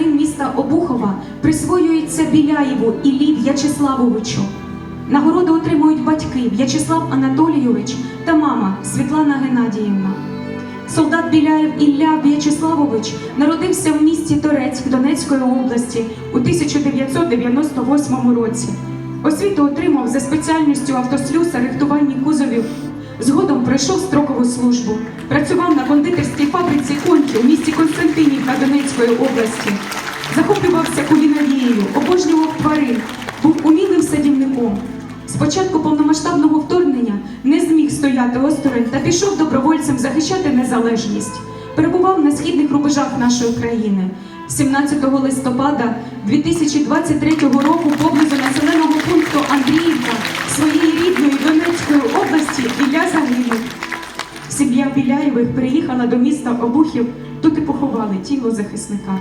селянин міста Обухова присвоюється Біляєву Іллі В'ячеславовичу. Нагороду отримують батьки В'ячеслав Анатолійович та мама Світлана Геннадіївна. Солдат Біляєв Ілля В'ячеславович народився в місті Торецьк Донецької області у 1998 році. Освіту отримав за спеціальністю автослюса рихтувальні кузовів. Згодом пройшов строкову службу. Працював на кондитерській фабриці Коньки у місті Константинівка Донецької області. Захоплювався кулінарією, обожнював тварин, був умілим садівником. З початку повномасштабного вторгнення не зміг стояти осторонь та пішов добровольцем захищати незалежність. Перебував на східних рубежах нашої країни. 17 листопада 2023 року поблизу населеного Сім'я Біляєвих приїхала до міста Обухів, тут і поховали тіло захисника.